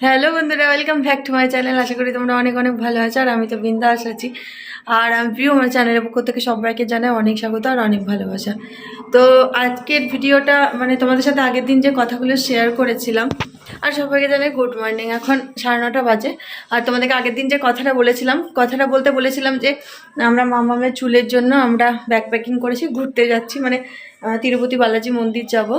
Hello বন্ধুরা, welcome back to my channel. আশা করি তোমরা অনেক অনেক ভালো আছো আর আমি তো বিন্দাস আছি। আর আমি প্রিয় আমার চ্যানেলের পক্ষ থেকে সবাইকে জানাই অনেক স্বাগত আর অনেক ভালোবাসা। তো আজকের ভিডিওটা মানে তোমাদের সাথে আগের দিন যে কথাগুলো শেয়ার করেছিলাম, আর সবাইকে জানাই গুড মর্নিং এখন সাড়ে নটা বাজে, আর তোমাদেরকে আগের দিন যে কথাটা বলেছিলাম, কথাটা বলতে বলেছিলাম যে আমরা মামামের চুলের জন্য আমরা ব্যাকপ্যাকিং করেছি, ঘুরতে যাচ্ছি মানে তিরুপতি বালাজি মন্দির যাব।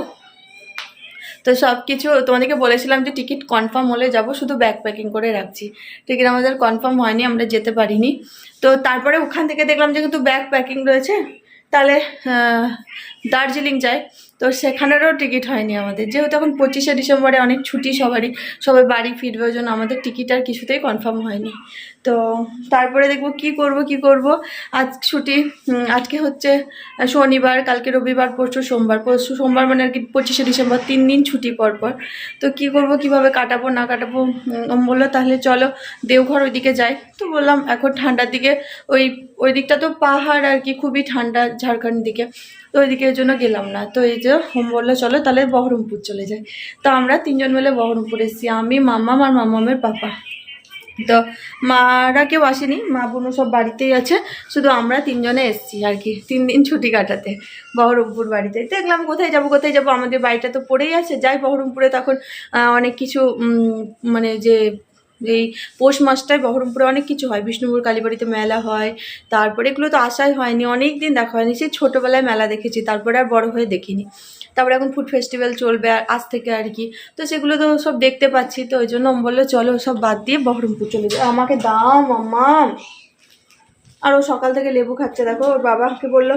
তো সব কিছু তোমাদেরকে বলেছিলাম যে টিকিট কনফার্ম হলে যাব, শুধু ব্যাগ প্যাকিং করে রাখছি। টিকিট আমাদের কনফার্ম হয়নি, আমরা যেতে পারিনি। তো তারপরে ওখান থেকে দেখলাম যে কিন্তু ব্যাগ প্যাকিং রয়েছে। তাহলে দার্জিলিং যাই তো সেখানেরও টিকিট হয়নি আমাদের। যেহেতু এখন পঁচিশে ডিসেম্বরে অনেক ছুটি সবারই, সবাই বাড়ি ফিরবে, ওই জন্য আমাদের টিকিট আর কিছুতেই কনফার্ম হয়নি। তো তারপরে দেখব কি করব কি করব। আজ ছুটি আজকে হচ্ছে শনিবার, কালকে রবিবার, পরশু সোমবার। পরশু সোমবার মানে আর কি পঁচিশে ডিসেম্বর, তিন দিন ছুটি পর পর। তো কি করব, কীভাবে কাটাবো, না কাটাবো বলল তাহলে চলো দেওঘর ওইদিকে যাই। তো বললাম, এখন ঠান্ডার দিকে ওই ওই দিকটা তো পাহাড় আর কি, খুবই ঠান্ডা ঝাড়খণ্ড দিকে। তো ওইদিকে ওই জন্য গেলাম না। তো এই যে হোম বলল চলো তাহলে বহরমপুর চলে যাই। তো আমরা তিনজন মিলে বহরমপুর এসেছি, আমি মাম্মাম আর মাম্মামের পাপা। তো মারা কেউ আসেনি, মা বোনও সব বাড়িতেই আছে, শুধু আমরা তিনজনে এসেছি আর কি, তিন দিন ছুটি কাটাতে বহরমপুর বাড়িতে। দেখলাম কোথায় যাব কোথায় যাব, আমাদের বাড়িটা তো পড়েই আছে, যাই বহরমপুরে তখন অনেক কিছু মানে যে এই পৌষ মাসটায় বহরমপুরে অনেক কিছু হয়, বিষ্ণুপুর কালীবাড়িতে মেলা হয়, তারপরে এগুলো তো আশাই হয়নি, অনেক দিন দেখা হয়নি, সেই ছোটোবেলায় মেলা দেখেছি, তারপরে আর বড় হয়ে দেখিনি। তারপরে এখন ফুড ফেস্টিভ্যাল চলবে আর আজ থেকে আর কি। তো সেগুলো তো সব দেখতে পাচ্ছি, তো ওই জন্য বলল, চলো সব বাদ দিয়ে বহরমপুর চলে যাও। আমাকে দাও, মাম্মা। আর ও সকাল থেকে লেবু খাচ্ছে। দেখো, ওর বাবাকে বলল,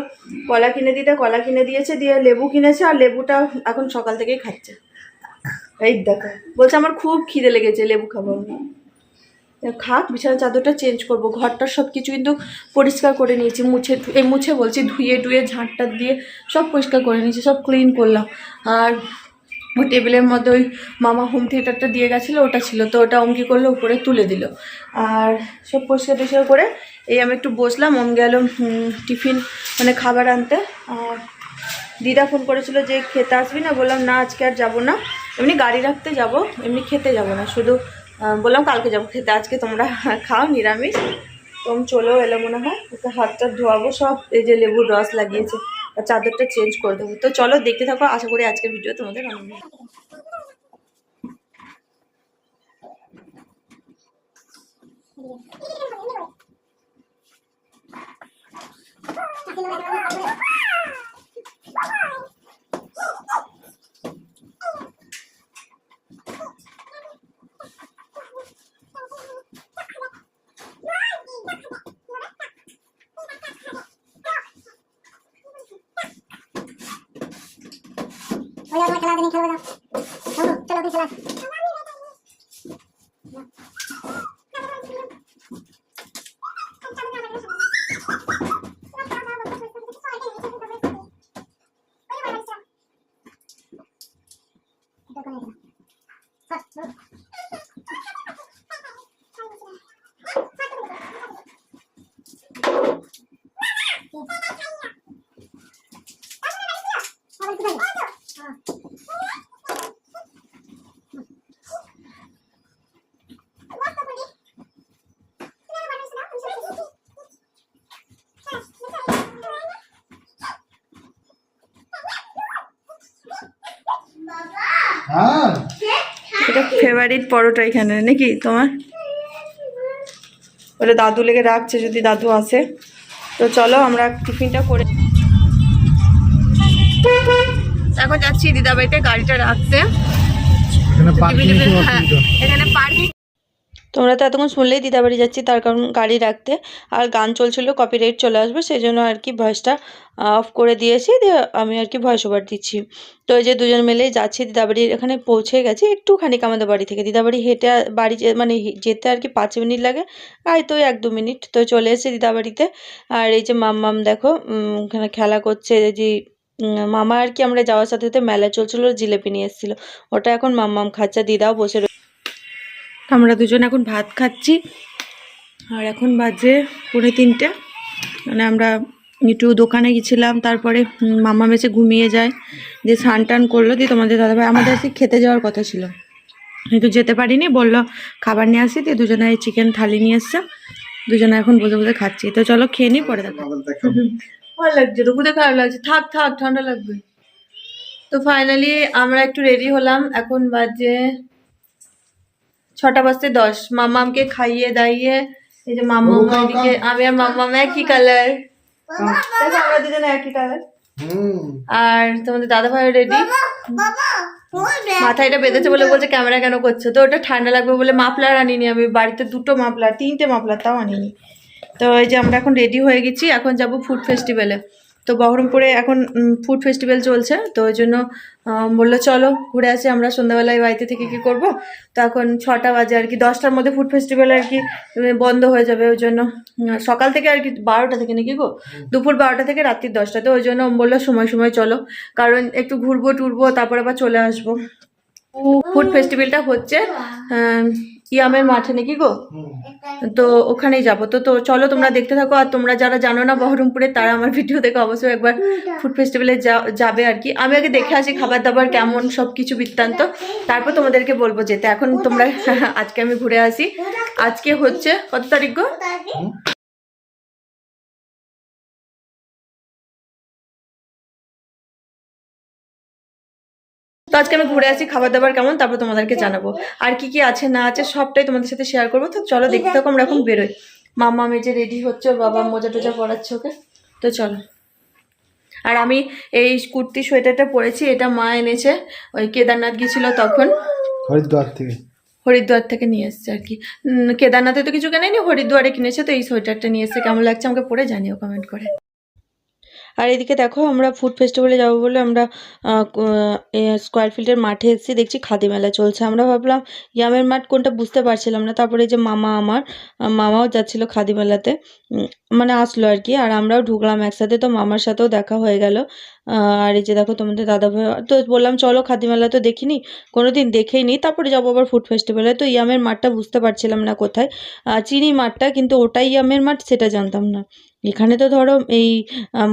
কলা কিনে দিতে, কলা কিনে দিয়েছে, দিয়ে লেবু কিনেছে, আর লেবুটা এখন সকাল থেকেই খাচ্ছে। এই দেখো, বলছে, আমার খুব খিদে লেগেছে, লেবু খাব আমি খাক বিছানার চাদরটা চেঞ্জ করব। ঘরটা সব কিছু কিন্তু পরিষ্কার করে নিয়েছি। মুছে এই মুছে বলছি, ধুয়ে টুয়ে ঝাঁটটা দিয়ে সব পরিষ্কার করে নিয়েছি, সব ক্লিন করলাম। আর ওই টেবিলের মধ্যে ওই মামা হোম থিয়েটারটা দিয়ে গেছিল, ওটা ছিল। তো ওটা অঙ্কি করল, উপরে তুলে দিল। আর সব পরিষ্কার টরিষ্কার করে এই আমি একটু বসলাম। ওম গেল টিফিন মানে খাবার আনতে। আর দিদা ফোন করেছিল যে, খেতে আসবি না? বললাম, না, আজকে আর যাব না। এমনি গাড়ি রাখতে যাব, এমনি খেতে যাব না। শুধু বললাম কালকে যাব খেতে, আজকে তোমরা খাও নিরামিষ। তোম চলেও এলো মনে হয়, ওকে হাতটা ধোয়াবো সব, এই যে লেবুর রস লাগিয়েছে, আর চাদরটা চেঞ্জ করে দেবো। তো চলো দেখতে থাকো, আশা করি আজকের ভিডিও তোমাদের আনন্দ হবে। ওই আমার খেলা দিন খেলবে না চলো চলো এটা ফেভারিট পরোটা এখানে নাকি তোমার? ওটা দাদু লেগে রাখছে যদি দাদু আসে। তো চলো আমরা টিফিনটা করে এখন যাচ্ছি দিদা বাড়িতে গাড়িটা রাখতে। এখানে পার্কিং তোমরা তো এতক্ষণ শুনলেই দিদাবাড়ি যাচ্ছি, তার কারণ গাড়ি রাখতে। আর গান চলছিল কপিরাইট চলে আসবে, সেই জন্য আর কি ভয়েসটা অফ করে দিয়েছি, দিয়ে আমি আর কি ভয়েস ওভার দিচ্ছি। তো এই যে দুজন মিলেই যাচ্ছি, দিদাবাড়ির এখানে পৌঁছে গেছি একটুখানি আমাদের বাড়ি থেকে। দিদাবাড়ি হেঁটে বাড়ি মানে যেতে আর কি পাঁচ মিনিট লাগে আয় তো এক দু মিনিট, তো চলে এসেছি দিদাবাড়িতে। আর এই যে মাম্মাম দেখো ওখানে খেলা করছে যে মামা আর কি আমরা যাওয়ার সাথে সাথে মেলা চলছিল, জিলেপি নিয়ে এসেছিল। ওটা এখন মাম্মাম খাচ্ছে, দিদাও বসে রয়ে- আমরা দুজন এখন ভাত খাচ্ছি। আর এখন বাজে পৌনে তিনটে। মানে আমরা একটু দোকানে গেছিলাম তারপরে মামা মেসে ঘুমিয়ে যায়। যে স্নান টান করল। দিয়ে তোমাদের দাদাভাই আমাদের আজকে খেতে যাওয়ার কথা ছিল। কিন্তু যেতে পারিনি বলল খাবার নিয়ে আসি। তো দুজনে চিকেন থালি নিয়ে এসছে। দুজনে এখন বসে বসে খাচ্ছি। তো চলো খেয়ে নিই পরে দেখো ভালো লাগছে তো খুদে খারাপ লাগছে। থাক থাক ঠান্ডা লাগবে। তো ফাইনালি আমরা একটু রেডি হলাম। এখন বাজে ছটা বাজতে দশ। মামামকে খাইয়ে দাইয়ে এই যে মামা এদিকে আমি আর মামা একই কালার আমরা দুজনে একই কালার আর তোমাদের দাদা ভাই রেডি মাথায় এটা বেঁধেছে বলে বলছে ক্যামেরা কেন করছ? তো ওটা ঠান্ডা লাগবে বলে মাফলার আনিনি আমি। বাড়িতে দুটো মাফলার তিনটে মাফলার তাও আনিনি। তো এই যে আমরা এখন রেডি হয়ে গেছি এখন যাব ফুড ফেস্টিভ্যালে তো বহরমপুরে এখন ফুড ফেস্টিভ্যাল চলছে তো ওই জন্য বলল চলো ঘুরে আসি আমরা সন্ধ্যাবেলায় বাড়িতে থেকে কি করব? তো এখন ছটা বাজে আর কি দশটার মধ্যে ফুড ফেস্টিভ্যাল আর কি বন্ধ হয়ে যাবে ওই জন্য সকাল থেকে আর কি বারোটা থেকে নাকি গো? দুপুর বারোটা থেকে রাত্রি দশটা তো ওই জন্য বলল সময় সময় চলো কারণ একটু ঘুরবো টুরবো তারপর আবার চলে আসব। ফুড ফেস্টিভ্যালটা হচ্ছে ইয়ামের মাঠে নাকি গো? তো ওখানেই যাব। তো তো চলো তোমরা দেখতে থাকো আর তোমরা যারা জানো না বহরমপুরে, তারা আমার ভিডিও দেখো। অবশ্যই একবার ফুড ফেস্টিভ্যালে যাবে আর কি। আমি আগে দেখে আসি খাবার দাবার কেমন সব কিছু বৃত্তান্ত। তারপর তোমাদেরকে বলব যেতে। এখন তোমরা, আজকে আমি ঘুরে আসি। আজকে হচ্ছে, কত তারিখ গো? তো আজকে আমি ঘুরে আসি খাবার দাবার কেমন? তারপর তোমাদেরকে জানাব। আর কি কি আছে না আছে সবটাই তোমাদের সাথে শেয়ার করব। তো চলো দেখতে থাকো আমরা এখন বেরোই। মাম্মা মেজে রেডি হচ্ছে ওর বাবা মোজা টোজা পরাচ্ছে ওকে। তো চলো। আর আমি এই কুর্তি সোয়েটারটা পরেছি এটা মা এনেছে। ওই কেদারনাথ গিয়েছিল তখন। হরিদ্বার থেকে। হরিদ্বার থেকে নিয়ে এসছে আর কি। উম, কেদারনাথে তো কিছু কেনেনি হরিদ্বারে কিনেছে তো এই সোয়েটারটা নিয়ে এসছে। কেমন লাগছে আমাকে পরে জানিও কমেন্ট করে। আর এদিকে দেখো আমরা ফুড ফেস্টিভ্যালে যাব বলে আমরা স্কোয়ার ফিল্ডের মাঠে এসেছি, দেখছি খাদি মেলা চলছে। আমরা ভাবলাম ইয়ামের মাঠ কোনটা বুঝতে পারছিলাম না। তারপরে যে মামা আমার মামাও যাচ্ছিল খাদি মেলাতে মানে আসলো আর কি। আর আমরাও ঢুকলাম একসাথে, তো মামার সাথেও দেখা হয়ে গেল। আর এই যে দেখো তোমাদের দাদা ভাই, তো বললাম চলো খাদি মেলা তো দেখিনি, কোনোদিন দেখেই নি। তারপরে যাব আবার ফুড ফেস্টিভ্যালে তো ইয়ামের মাঠটা বুঝতে পারছিলাম না কোথায়। চিনি মাঠটা, কিন্তু ওটাই ইয়ামের মাঠ সেটা জানতাম না। এখানে তো ধরো এই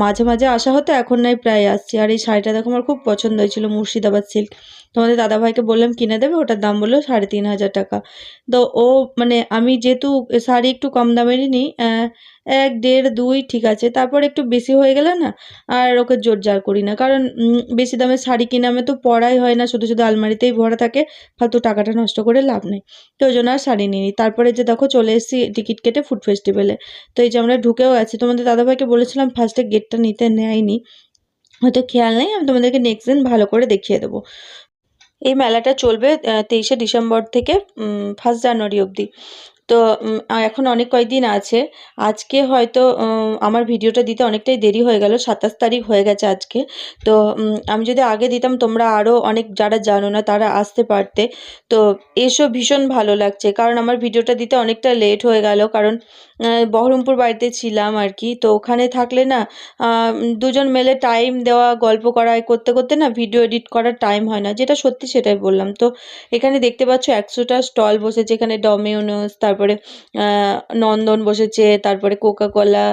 মাঝে মাঝে আসা হতো, এখন নাই, প্রায় আসছি। আর এই শাড়িটা দেখো আমার খুব পছন্দ হয়েছিল, মুর্শিদাবাদ সিল্ক তোমাদের দাদাভাইকে বললাম, কিনে দেবে, ওটার দাম বলল সাড়ে তিন হাজার টাকা। তো ও মানে আমি যেহেতু শাড়ি একটু কম দামেরই নিই এক, দেড়, দুই, ঠিক আছে। তারপর একটু বেশি হয়ে গেলে না, আর ওকে জোর জার করি না। কারণ বেশি দামের শাড়ি কিনে আমি তো পরাই হয় না, শুধু শুধু আলমারিতেই ভরা থাকে, ফালতু টাকাটা নষ্ট করে লাভ নেই। তো ওই জন্য আর শাড়ি নিই তারপরে যে দেখো চলে এসেছি টিকিট কেটে ফুড ফেস্টিভ্যালে। তো এই যে আমরা ঢুকেও আছি, তোমাদের দাদাভাইকে বলেছিলাম ফার্স্টে গেটটা নিতে নেয়নি। হয়তো খেয়াল নেই, আমি তোমাদেরকে নেক্সট দিন ভালো করে দেখিয়ে দেবো। এই মেলাটা চলবে তেইশে ডিসেম্বর থেকে ফার্স্ট জানুয়ারি অবধি। তো এখন অনেক কয়েকদিন আছে। আজকে হয়তো আমার ভিডিওটা দিতে অনেকটাই দেরি হয়ে গেল, সাতাশ তারিখ হয়ে গেছে আজকে। তো আমি যদি আগে দিতাম, তোমরা আরও অনেক যারা জানো না, তারা আসতে পারতে। তো, এসো, ভীষণ ভালো লাগছে। কারণ আমার ভিডিওটা দিতে অনেকটা লেট হয়ে গেল, কারণ বহরমপুর বাড়িতে ছিলাম আর কি। তো ওখানে থাকলে না দুজন মেলে টাইম দেওয়া, গল্প করা করতে করতে না ভিডিও এডিট করার টাইম হয় না। যেটা সত্যি সেটাই বললাম। তো এখানে দেখতে পাচ্ছ একশোটা স্টল বসেছে। এখানে ডমিনোস তারপরে নন্দন বসেছে, তারপরে কোকা কোলা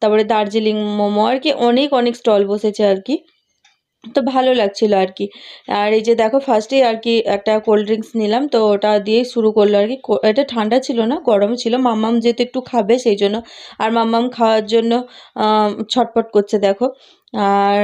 তারপরে দার্জিলিং মোমো আর কি অনেক অনেক স্টল বসেছে আর কি। তো ভালো লাগছিল আর কি আর এই যে দেখো ফার্স্টেই আর কি একটা কোল্ড ড্রিঙ্কস নিলাম, তো ওটা দিয়েই শুরু করল আর কি এটা ঠান্ডা ছিল না গরম ছিল। মাম্মাম যেহেতু একটু খাবে, সেই জন্য আর মাম্মাম খাওয়ার জন্য ছটপট করছে দেখো। আর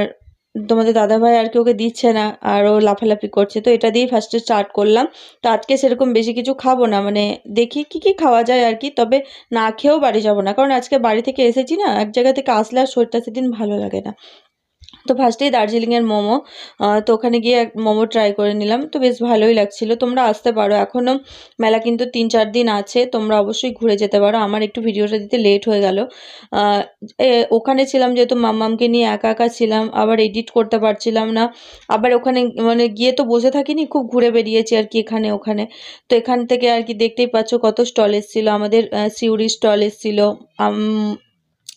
তোমাদের দাদাভাই আর কি ওকে দিচ্ছে না, আর ও লাফালাফি করছে। তো এটা দিয়েই ফার্স্টে স্টার্ট করলাম। তো আজকে সেরকম বেশি কিছু খাব না মানে দেখি কি কি খাওয়া যায় আর কি তবে না খেয়েও বাড়ি যাব না। কারণ আজকে বাড়ি থেকে এসেছি না, এক জায়গা থেকে আসলে আর শরীরটা সেদিন ভালো লাগে না। তো ফার্স্টেই দার্জিলিংয়ের মোমো তো ওখানে গিয়ে মোমো ট্রাই করে নিলাম। তো বেশ ভালোই লাগছিল। তোমরা আসতে পারো। এখনও মেলা কিন্তু তিন চার দিন আছে। তোমরা অবশ্যই ঘুরে যেতে পারো। আমার একটু ভিডিওটা দিতে লেট হয়ে গেল। ওখানে ছিলাম যেহেতু মাম্মামকে নিয়ে একা একা ছিলাম। আবার এডিট করতে পারছিলাম না। আবার ওখানে মানে গিয়ে তো বসে থাকিনি, খুব ঘুরে বেরিয়েছি আর কি এখানে ওখানে। তো এখান থেকে আর কি দেখতেই পাচ্ছ কত স্টল এসেছিল। আমাদের সিউড়ি স্টল এসেছিল।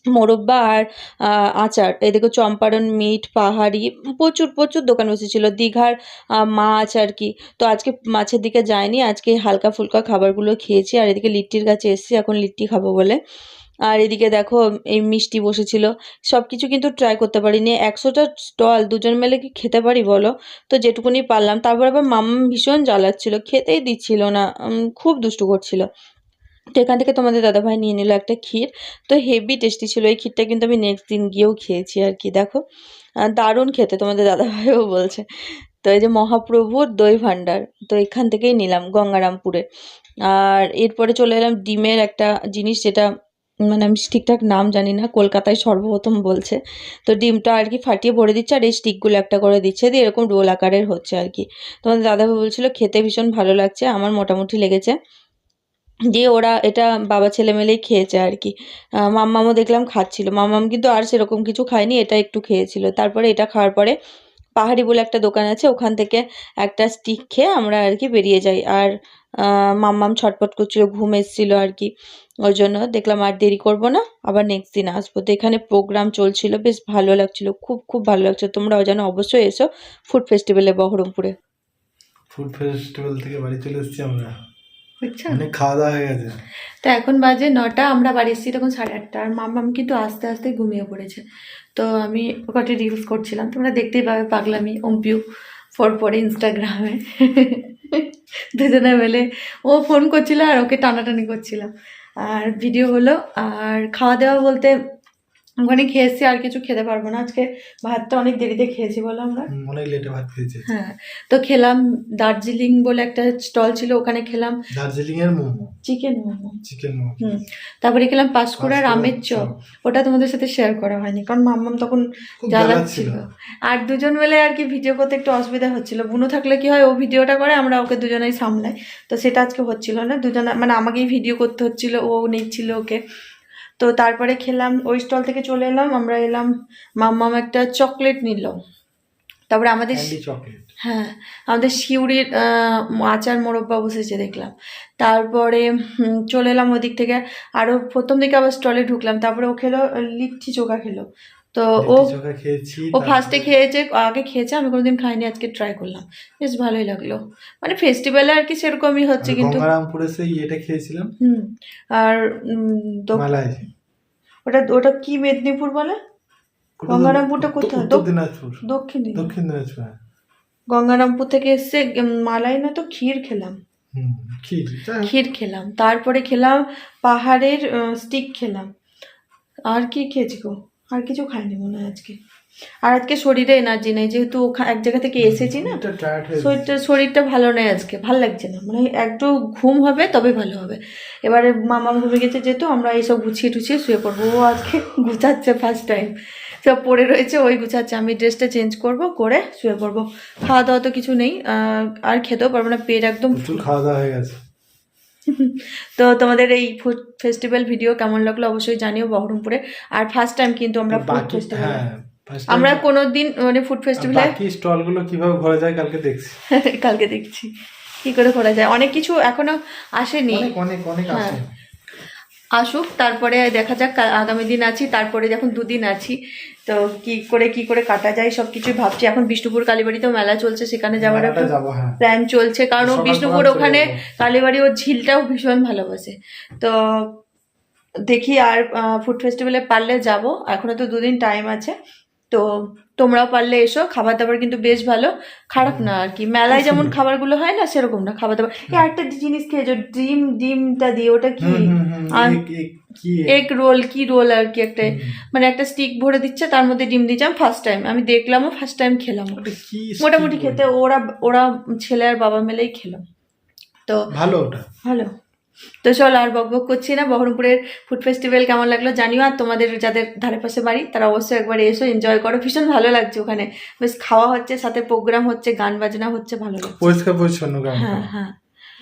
মোরব্বা আর আচার। এদিকে চম্পারণ মিট, পাহাড়ি, প্রচুর প্রচুর দোকান বসেছিল। দীঘার মাছ আর কি। তো আজকে মাছের দিকে যায়নি আজকে হালকা ফুলকা খাবারগুলো খেয়েছি। আর এদিকে লিট্টির কাছে এসেছি, এখন লিট্টি খাব বলে। আর এদিকে দেখো, এই মিষ্টি বসেছিল। সব কিছু কিন্তু ট্রাই করতে পারিনি। একশোটা স্টল দুজন মিলে কি খেতে পারি বলো? তো যেটুকুনি পারলাম। তারপর আবার মাম্মা ভীষণ জ্বালাচ্ছিল। খেতেই দিচ্ছিল না। খুব দুষ্টু করছিল। তো এখান থেকে তোমাদের দাদাভাই নিয়ে নিল একটা ক্ষীর। তো হেভি টেস্টি ছিল। এই ক্ষীরটা কিন্তু আমি নেক্সট দিন গিয়েও খেয়েছি আর কি, দেখো। দারুণ খেতে তোমাদের দাদাভাইও বলছে। তো এই যে মহাপ্রভুর দই ভাণ্ডার, তো এখান থেকেই নিলাম গঙ্গারামপুরে। আর এরপরে চলে এলাম ডিমের একটা জিনিস যেটা মানে আমি ঠিকঠাক নাম জানি না, কলকাতায় সর্বপ্রথম বলছে। তো ডিমটা আর কি ফাটিয়ে ভরে দিচ্ছে আর এই স্টিকগুলো একটা করে দিচ্ছে। দিয়ে এরকম রোল আকারের হচ্ছে আর কি। তোমাদের দাদাভাই বলছিল, খেতে ভীষণ ভালো লাগছে, আমার মোটামুটি লেগেছে। দিয়ে ওরা এটা বাবা ছেলে মিলেই খেয়েছে আর কি। মাম্মামও দেখলাম খাচ্ছিল। মাম্মাম কিন্তু আর সেরকম কিছু খায়নি, এটা একটু খেয়েছিল। তারপরে এটা খাওয়ার পরে পাহাড়ি বলে একটা দোকান আছে, ওখান থেকে একটা স্টিক খেয়ে আমরা আর কি বেরিয়ে যাই। আর মাম্মাম ছটপট করছিল, ঘুম এসেছিল আর কি। ওই জন্য দেখলাম আর দেরি করব না, আবার নেক্সট দিন আসব। তো এখানে প্রোগ্রাম চলছিল, বেশ ভালো লাগছিল, খুব খুব ভালো লাগছিল তোমরাও যেন অবশ্যই এসো ফুড ফেস্টিভ্যালে বহরমপুরে। ফুড ফেস্টিভ্যাল থেকে বাড়ি চলে এসেছি আমরা। বুঝছ? অনেক খাওয়া দাওয়া হয়ে গেছে। তো এখন বাজে নটা আমরা বাড়ি এসেছি তখন সাড়ে আটটা। আর মাম্মাম কিন্তু আস্তে আস্তে ঘুমিয়ে পড়েছে। তো আমি ওখানে রিলস করছিলাম। তোমরা দেখতেই পাবে পাগলামি অম্পিউ ফোর পরে ইনস্টাগ্রামে দুজনে মিলে ও ফোন করছিল আর ওকে টানাটানি করছিলাম। আর ভিডিও হলো আর খাওয়া দাওয়া বলতে ওখানে খেয়েছি আর কিছু খেতে পারব না। আজকে ভাতটা অনেক দেরিতে খেয়েছি বলো আমরা। অনেক লেটে ভাত খেয়েছি। হ্যাঁ তো খেলাম দার্জিলিং বলে একটা স্টল ছিল ওখানে খেলাম দার্জিলিং এর মোমো। চিকেন মোমো। চিকেন মোমো। হুম তারপরে খেলাম পাঁশকুড়ার রামের চপ ওটা তোমাদের সাথে শেয়ার করা হয়নি কারণ মাম্মাম তখন জ্বালাচ্ছিল। আর দুজন মিলে আর কি ভিডিও করতে একটু অসুবিধা হচ্ছিল। বুনো থাকলে কি হয় ও ভিডিওটা করে আমরা ওকে দুজনেই সামলাই। তো সেটা আজকে হচ্ছিল না। দুজনে মানে আমাকেই ভিডিও করতে হচ্ছিল ও নিচ্ছিল ওকে। তো তারপরে খেলাম ওই স্টল থেকে চলে এলাম আমরা এলাম মাম্মাম একটা চকলেট নিল। তারপরে আমাদের হ্যাঁ আমাদের শিউরির আচার মোরব্বা বসেছে দেখলাম। তারপরে চলে এলাম ওদিক থেকে। আরও প্রথম দিকে আবার স্টলে ঢুকলাম তারপরে ও খেলো লিচ্ছি লিট্টি চোখা খেলো। তো ও ও ফার্স্টে খেয়েছে আগে খেয়েছে আমি কোনোদিন খাইনি আজকে ট্রাই করলাম। বেশ ভালোই লাগল। মানে ফেস্টিভ্যালে আর কি সেরকমই হচ্ছে কিন্তু গঙ্গারামপুরে সেই ইয়েটা খেয়েছিলাম। হুম আর তো ওটা ওটা কি মেদিনীপুর বলে? গঙ্গারামপুরটা কোথায়? দিনাজপুর। দক্ষিণ দিকে। দক্ষিণ দিনাজপুর হ্যাঁ। গঙ্গারামপুর থেকে এসে মালাই না তো ক্ষীর খেলাম। ক্ষীর খেলাম। তারপরে খেলাম পাহাড়ের স্টিক খেলাম। আর কি খেয়েছি গো? আর কিছু খাইনি মনে হয় আজকে। আর আজকে শরীরে এনার্জি নেই যেহেতু এক জায়গা থেকে এসেছি না শরীরটা শরীরটা ভালো নেই আজকে ভালো লাগছে না। মানে একটু ঘুম হবে তবে ভালো হবে। এবারে মামা ঘুমে গেছে যেহেতু আমরা এইসব গুছিয়ে টুছিয়ে শুয়ে পড়ব। ও আজকে গুছাচ্ছে ফার্স্ট টাইম সব পড়ে রয়েছে ওই গুছাচ্ছে। আমি ড্রেসটা চেঞ্জ করব করে শুয়ে পড়ব। খাওয়া দাওয়া তো কিছু নেই আর খেতেও পারব না পেট একদম খাওয়া দাওয়া হয়ে গেছে। তো তোমাদের এই ফুড ফেস্টিভ্যাল ভিডিও কেমন লাগল অবশ্যই জানিও বহরমপুরে। আর ফার্স্ট টাইম কিন্তু আমরা ফুড বাকি ফেস্টিভ্যাল হ্যাঁ আমরা কোনোদিন মানে ফুড ফেস্টিভ্যালে বাকি স্টলগুলো কীভাবে ঘোরা যায় কালকে দেখছি। কালকে দেখছি। কি করে ঘোরা যায়? অনেক কিছু এখনও আসেনি। অনেক অনেক অনেক হ্যাঁ। আসুক তারপরে দেখা যাক আগামী দিন আছি তারপরে যখন দুদিন আছি তো কি করে কি করে কাটা যায় সব কিছুই ভাবছি। এখন বিষ্ণুপুর কালীবাড়িতেও মেলা চলছে সেখানে যাওয়ার একটা প্ল্যান চলছে কারণ ও বিষ্ণুপুর ওখানে কালীবাড়ি ও ঝিলটাও ভীষণ ভালোবাসে। তো দেখি আর ফুড ফেস্টিভ্যালে পারলে যাব। এখনও তো দুদিন টাইম আছে। তো তোমরাও পারলে এসো খাবার দাবার কিন্তু বেশ ভালো। খারাপ না আর কি মেলায় যেমন খাবারগুলো হয় না সেরকম না খাবার দাবার এই একটা জিনিস খেয়েছো ডিম ডিমটা দিয়ে ওটা কি? হুম, হুম, হুম, আর এগ- এগ- কি এগ? এগ রোল কি রোল আর কি একটা মানে একটা স্টিক ভরে দিচ্ছে তার মধ্যে ডিম দিচ্ছে ফার্স্ট টাইম আমি দেখলামও ফার্স্ট টাইম খেলাম মোটামুটি খেতে ওরা ওরা ছেলে আর বাবা মিলেই খেলাম। তো ভালো ওটা। ভালো। তো চল আর বক বক করছি না বহরমপুরের ফুড ফেস্টিভ্যাল কেমন লাগল জানিও আর তোমাদের যাদের ধারে পাশে বাড়ি তারা অবশ্যই একবার এসো এনজয় করো ভীষণ ভালো লাগছে ওখানে। বেশ খাওয়া হচ্ছে সাথে প্রোগ্রাম হচ্ছে গান বাজনা হচ্ছে ভালো লাগছে। পরিষ্কার পরিচ্ছন্ন হ্যাঁ হ্যাঁ।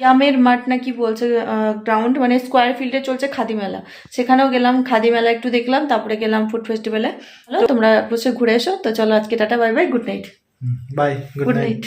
ইয়ামের মাঠ না কি বলছে গ্রাউন্ড মানে স্কোয়ার ফিল্ডে চলছে খাদি মেলা। সেখানেও গেলাম খাদি মেলা একটু দেখলাম তারপরে গেলাম ফুড ফেস্টিভ্যালে তোমরা বসে ঘুরে এসো তো চলো আজকে tata bye bye good night bye good night